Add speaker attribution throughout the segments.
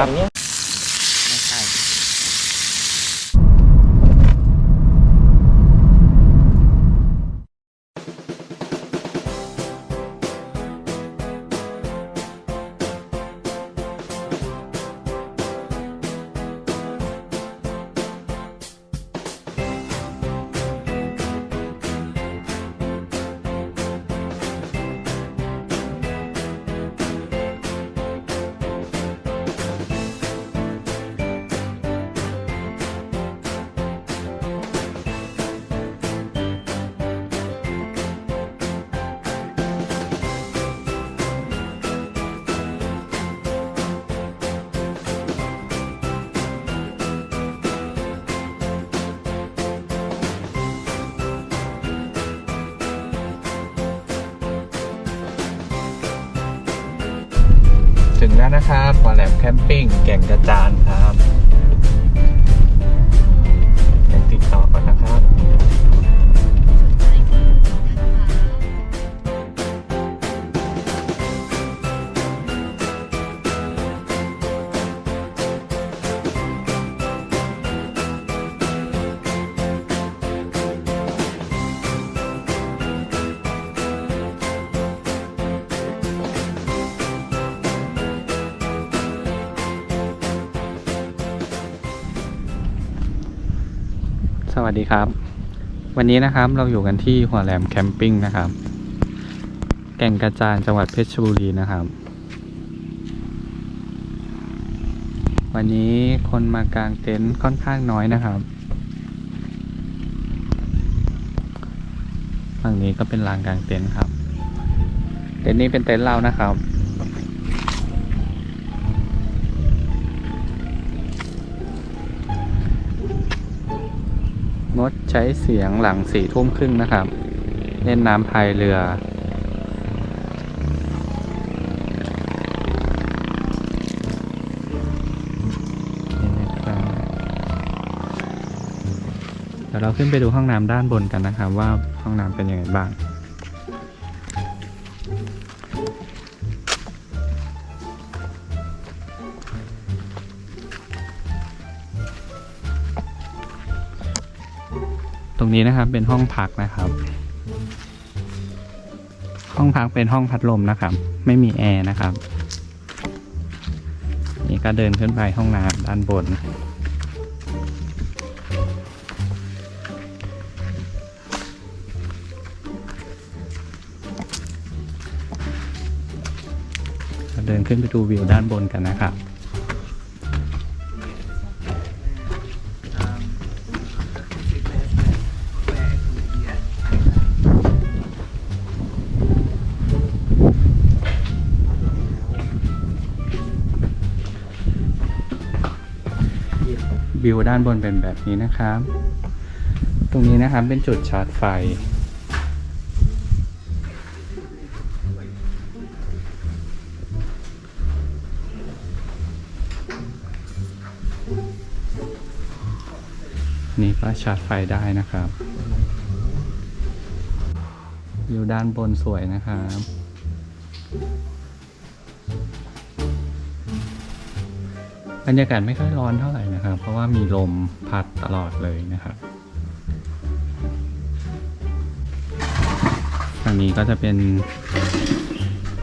Speaker 1: ครับ
Speaker 2: แล้
Speaker 1: วนะครับหอแหลมแคมปิ้งแก่งกระจาน วัสดีครับ วันนี้นะครับเราอยู่กันที่หัวแหลมแคมปิ้งนะครับ แก่งกระจานจังหวัดเพชรบุรีนะครับ วันนี้คนมากางเต็นท์ค่อนข้างน้อยนะครับฝั่งนี้ก็เป็นลานกางเต็นท์ครับ เต็นท์นี้เป็นเต็นท์เรานะครับ งดใช้เสียงหลังสี่ทุ่มครึ่งนะครับ เล่นน้ำพายเรือ เดี๋ยวเราขึ้นไปดูห้องน้ำด้านบนกันนะครับ ว่าห้องน้ำเป็นยังไงบ้าง ตรงนี้นะครับเป็นห้องพักนะครับ ห้องพักเป็นห้องพัดลมนะครับ ไม่มีแอร์นะครับ นี่ก็เดินขึ้นไปห้องน้ำด้านบนเราเดินขึ้นไปดูวิวด้านบนกันนะครับ ด้านบนเป็นแบบนี้นะครับ ตรงนี้นะครับเป็นจุดชาร์จไฟ นี่ก็ชาร์จไฟได้นะครับวิวด้านบนสวยนะครับ รรยากาศไม่ค่อยร้อนเท่าไหร่นะครับ เพราะว่ามีลมพัดตลอดเลยนะครับฝั่งนี้ก็จะเป็น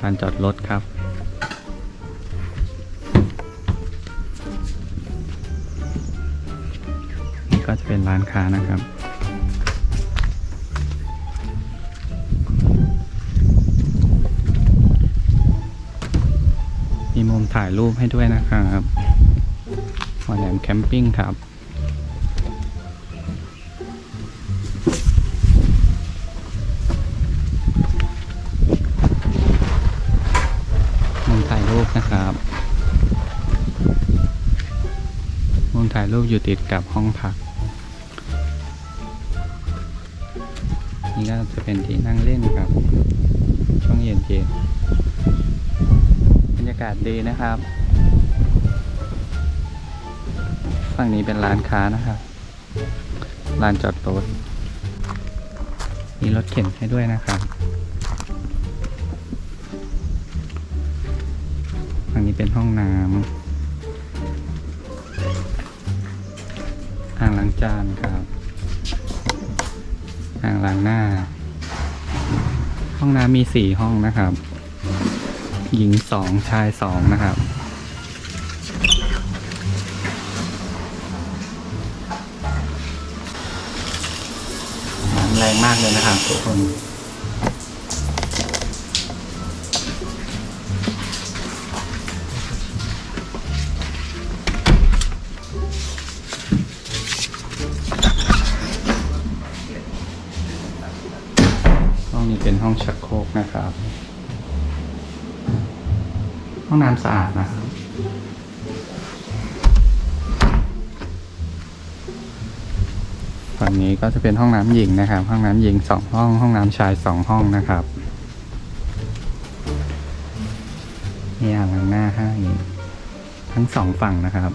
Speaker 1: ลานจอดรถครับ นี่ก็จะเป็นร้านค้านะครับมีมุมถ่ายรูปให้ด้วยนะครับ หัวแหลมแคมปิ้งครับ มุมถ่ายรูปนะครับ มุมถ่ายรูปอยู่ติดกับห้องพัก นี่ก็จะเป็นที่นั่งเล่นครับ ช่วงเย็นๆบรรยากาศดีนะครับ ฝั่งนี้เป็นร้านค้านะครับลานจอดรถมีรถเข็นให้ด้วยนะครับฝั่งนี้เป็นห้องน้ำอ่างล้างจานครับอ่างล้างหน้า ห้องน้ำมีสี่ห้องนะครับ หญิงสองชายสองนะครับากเลยนะครับทุกคนห้องนี้เป็นห้องชักโครกนะครับ ห้องน้ำสะอาดนะครับ ฝั่งนี้ก็จะเป็นห้องน้ำหญิงนะครับ ห้องน้ำหญิงสองห้อง ห้องน้ำชายสองห้องนะครับมีอ่างล้างหน้าให้ทั้งสองฝั่งนะครับ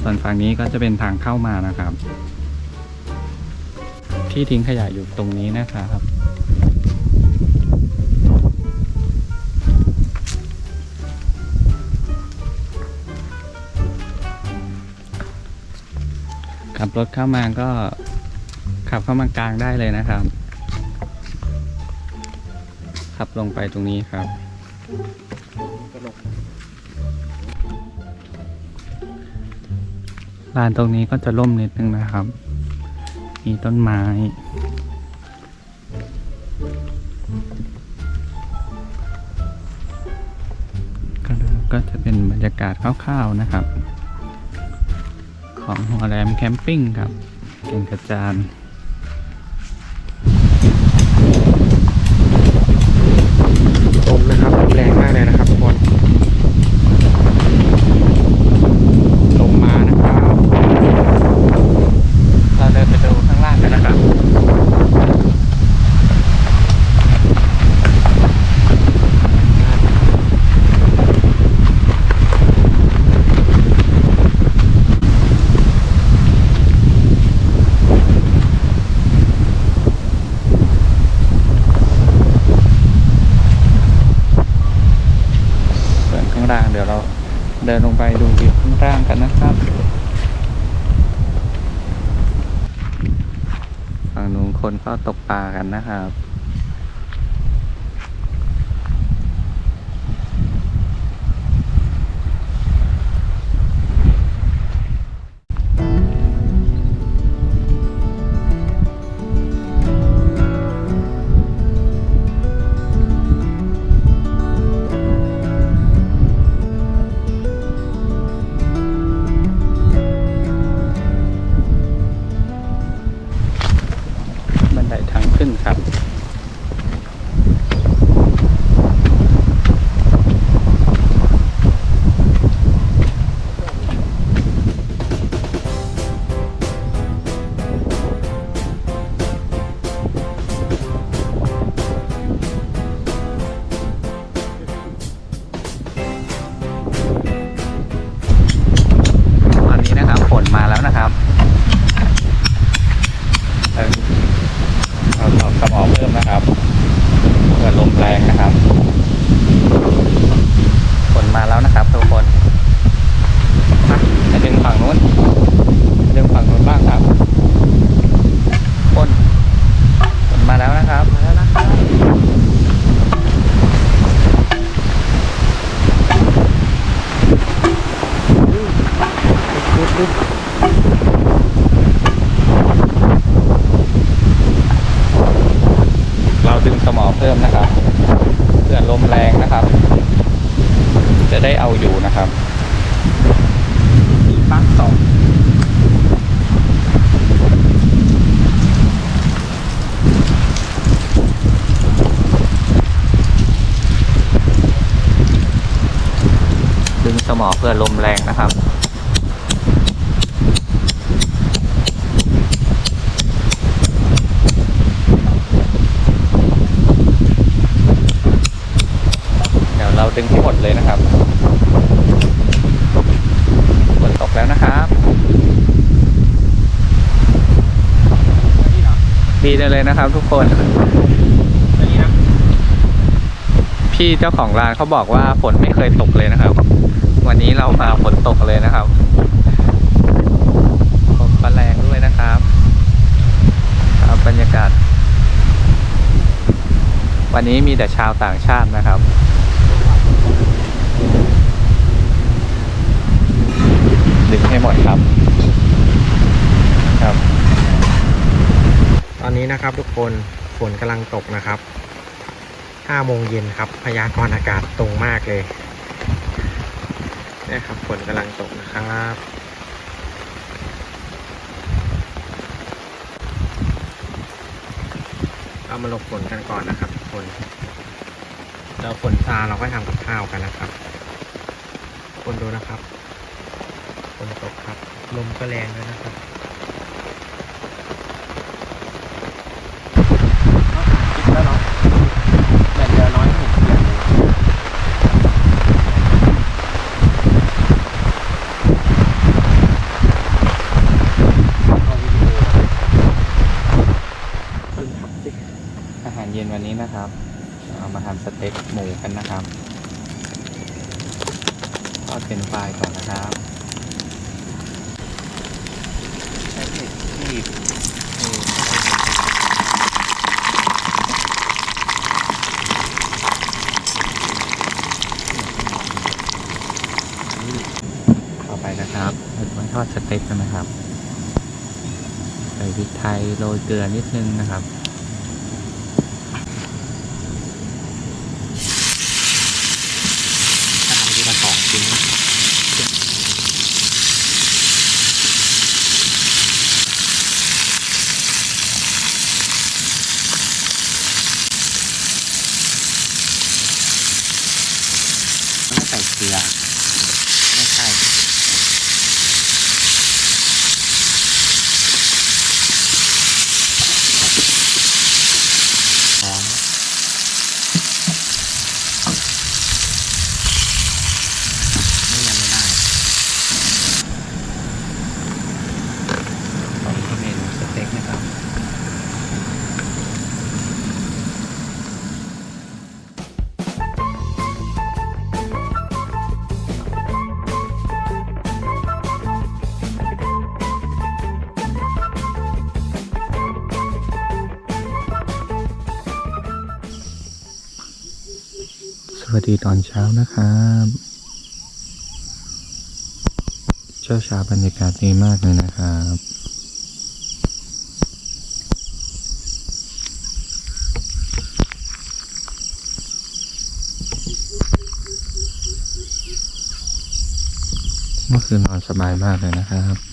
Speaker 1: ส่วนฝั่งนี้ก็จะเป็นทางเข้ามานะครับ ที่ทิ้งขยะอยู่ตรงนี้นะครับ ขับรถเข้ามาก็ขับเข้ามากลางได้เลยนะครับ ขับลงไปตรงนี้ครับ ลานตรงนี้ก็จะร่มนิดนึงนะครับ มีต้นไม้ก็ก็จะเป็นบรรยากาศคร่าวๆนะครับ ของหัวแรมแคมปิ้งครับเก่งกระจาน
Speaker 2: ลมนะครับลมแรงมากเลยนะครับทุกคนลมมานะครับ
Speaker 1: เราเดินไปดูข้างล่างกันนะครับ ส่วนข้างล่างเดี๋ยวเราเดินลงไปดูวิวข้างล่างกันนะครับ ฝั่งนู้นคนากันนะครับ ขึ้นครับ ดึงสมอเพื่อลมแรงนะครับเดี๋ยวเราดึงที่หมดเลยนะครับฝนตกแล้วนะครับดีจังเลยนะครับทุกคนพี่เจ้าของร้านเขาบอกว่าฝนไม่เคยตกเลยนะครับ วันนี้เรามาฝนตกเลยนะครับลมแรงด้วยนะครับ ครับบรรยากาศ วันนี้มีแต่ชาวต่างชาตินะครับดึงให้หมดครับ ครับ
Speaker 2: ตอนนี้นะครับทุกคนฝนกำลังตกนะครับ5โมงเย็นครับพยากรณ์อากาศตรงมากเลย นี่ครับฝนกำลังตกนะครับเอามาหลบฝนกันก่อนนะครับทุกคนเราฝนซาเราก็ทำกับข้าวกันนะครับคนดูนะครับฝนตกครับ ลมก็แรงด้วยนะครับ คิดแล้วเนาะแต่เรือน้อยไม่เห็นเสียงเลยเอาวิดีโอขึ้นครับสิ
Speaker 1: อาหารเย็นวันนี้นะครับ เอามาทำสเต็กหมูกันนะครับทอดเป็นไฟก่อนนะครับ
Speaker 2: ใช้เห็ดที่เออ
Speaker 1: ต่อไปนะครับเราจะมาทอดสเต็กกันนะครับ ใส่พริกไทยโรยเกลือนิดนึงนะครับ สวัสดีตอนเช้านะครับ เช้าเช้าบรรยากาศดีมากเลยนะครับเมื่อคืนนอนสบายมากเลยนะครับ